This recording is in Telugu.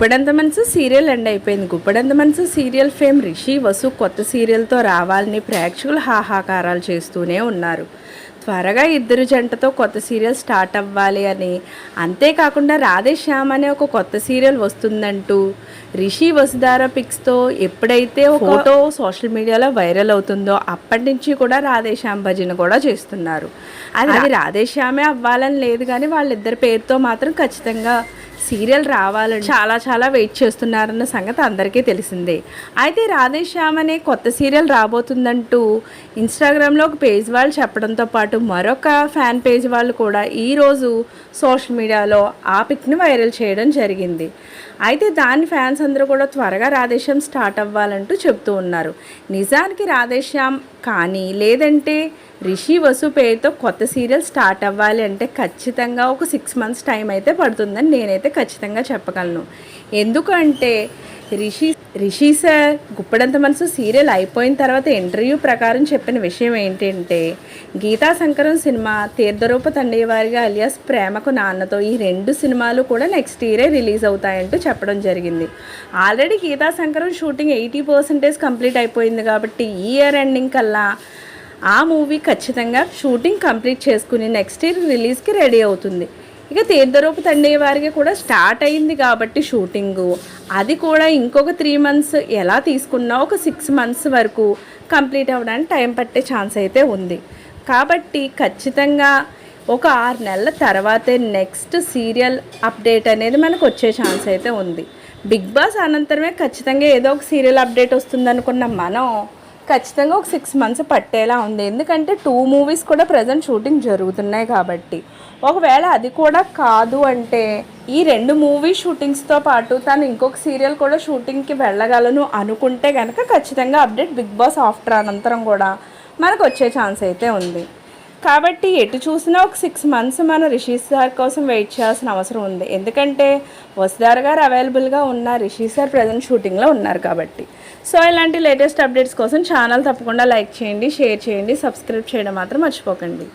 గుప్పెడంత మనసు సీరియల్ ఎండ్ అయిపోయింది. గుప్పెడంత మనసు సీరియల్ ఫేమ్ రిషి వసు కొత్త సీరియల్తో రావాలని ప్రేక్షకులు హాహాకారాలు చేస్తూనే ఉన్నారు. త్వరగా ఇద్దరు జంటతో కొత్త సీరియల్ స్టార్ట్ అవ్వాలి అని. అంతేకాకుండా రాధే శ్యామ్ అనే ఒక కొత్త సీరియల్ వస్తుందంటూ రిషి వసుధార పిక్స్తో ఎప్పుడైతే ఒక ఫోటో సోషల్ మీడియాలో వైరల్ అవుతుందో అప్పటి నుంచి కూడా రాధేశ్యామ్ భజన కూడా చేస్తున్నారు. అది అది రాధేశ్యామే అవ్వాలని లేదు కానీ వాళ్ళిద్దరి పేరుతో మాత్రం ఖచ్చితంగా సీరియల్ రావాలని చాలా చాలా వెయిట్ చేస్తున్నారన్న సంగతి అందరికీ తెలిసిందే. అయితే రాధేశ్యామ్ అనే కొత్త సీరియల్ రాబోతుందంటూ ఇన్స్టాగ్రామ్లో ఒక పేజ్ వాళ్ళు చెప్పడంతో పాటు మరొక ఫ్యాన్ పేజ్ వాళ్ళు కూడా ఈరోజు సోషల్ మీడియాలో ఆ పిక్ని వైరల్ చేయడం జరిగింది. అయితే దాని ఫ్యాన్స్ అందరూ కూడా త్వరగా రాధేశ్యామ్ స్టార్ట్ అవ్వాలంటూ చెప్తూ ఉన్నారు. నిజానికి రాధేశ్యామ్ కానీ లేదంటే రిషి వసు పేరుతో కొత్త సీరియల్ స్టార్ట్ అవ్వాలి అంటే ఖచ్చితంగా ఒక సిక్స్ మంత్స్ టైం అయితే పడుతుందని నేనైతే ఖచ్చితంగా చెప్పగలను. ఎందుకంటే రిషి రిషి సార్ గుప్పడంత మనసు సీరియల్ అయిపోయిన తర్వాత ఇంటర్వ్యూ ప్రకారం చెప్పిన విషయం ఏంటంటే గీతా శంకరం సినిమా తీర్థరూప తండేవారిగా అలియాస్ ప్రేమకు నాన్నతో ఈ రెండు సినిమాలు కూడా నెక్స్ట్ ఇయరే రిలీజ్ అవుతాయంటూ చెప్పడం జరిగింది. Already Geetha Shankaram shooting eighty percentage complete అయిపోయింది కాబట్టి ఈ ఇయర్ ఎండింగ్ కల్లా ఆ మూవీ ఖచ్చితంగా షూటింగ్ కంప్లీట్ చేసుకుని నెక్స్ట్ ఇయర్ రిలీజ్కి రెడీ అవుతుంది. ఇక తీర్థరూపు తండ్రి వారికి కూడా స్టార్ట్ అయింది కాబట్టి షూటింగు. అది కూడా ఇంకొక త్రీ మంత్స్ ఎలా తీసుకున్నా ఒక సిక్స్ మంత్స్ వరకు కంప్లీట్ అవ్వడానికి టైం పట్టే ఛాన్స్ అయితే ఉంది. కాబట్టి ఖచ్చితంగా ఒక ఆరు నెలల తర్వాతే నెక్స్ట్ సీరియల్ అప్డేట్ అనేది మనకు వచ్చే ఛాన్స్ అయితే ఉంది. బిగ్ బాస్ అనంతరమే ఖచ్చితంగా ఏదో ఒక సీరియల్ అప్డేట్ వస్తుందనుకున్న మనం ఖచ్చితంగా ఒక సిక్స్ మంత్స్ పట్టేలా ఉంది. ఎందుకంటే టూ మూవీస్ కూడా ప్రజెంట్ షూటింగ్ జరుగుతున్నాయి కాబట్టి. ఒకవేళ అది కూడా కాదు అంటే ఈ రెండు మూవీ షూటింగ్స్తో పాటు తను ఇంకొక సీరియల్ కూడా షూటింగ్కి వెళ్ళగలను అనుకుంటే కనుక ఖచ్చితంగా అప్డేట్ బిగ్ బాస్ ఆఫ్టర్ అనంతరం కూడా మనకు వచ్చే ఛాన్స్ అయితే ఉంది. కాబట్టి ఎటు చూసినా ఒక సిక్స్ మంత్స్ మన రిషి సార్ కోసం వెయిట్ చేయాల్సిన అవసరం ఉంది. ఎందుకంటే వసుదార్ గారు అవైలబుల్గా ఉన్న రిషి సార్ ప్రజెంట్ షూటింగ్లో ఉన్నారు కాబట్టి. సో ఇలాంటి లేటెస్ట్ అప్డేట్స్ కోసం ఛానల్ తప్పకుండా లైక్ చేయండి షేర్ చేయండి సబ్స్క్రైబ్ చేయడం మాత్రం మర్చిపోకండి.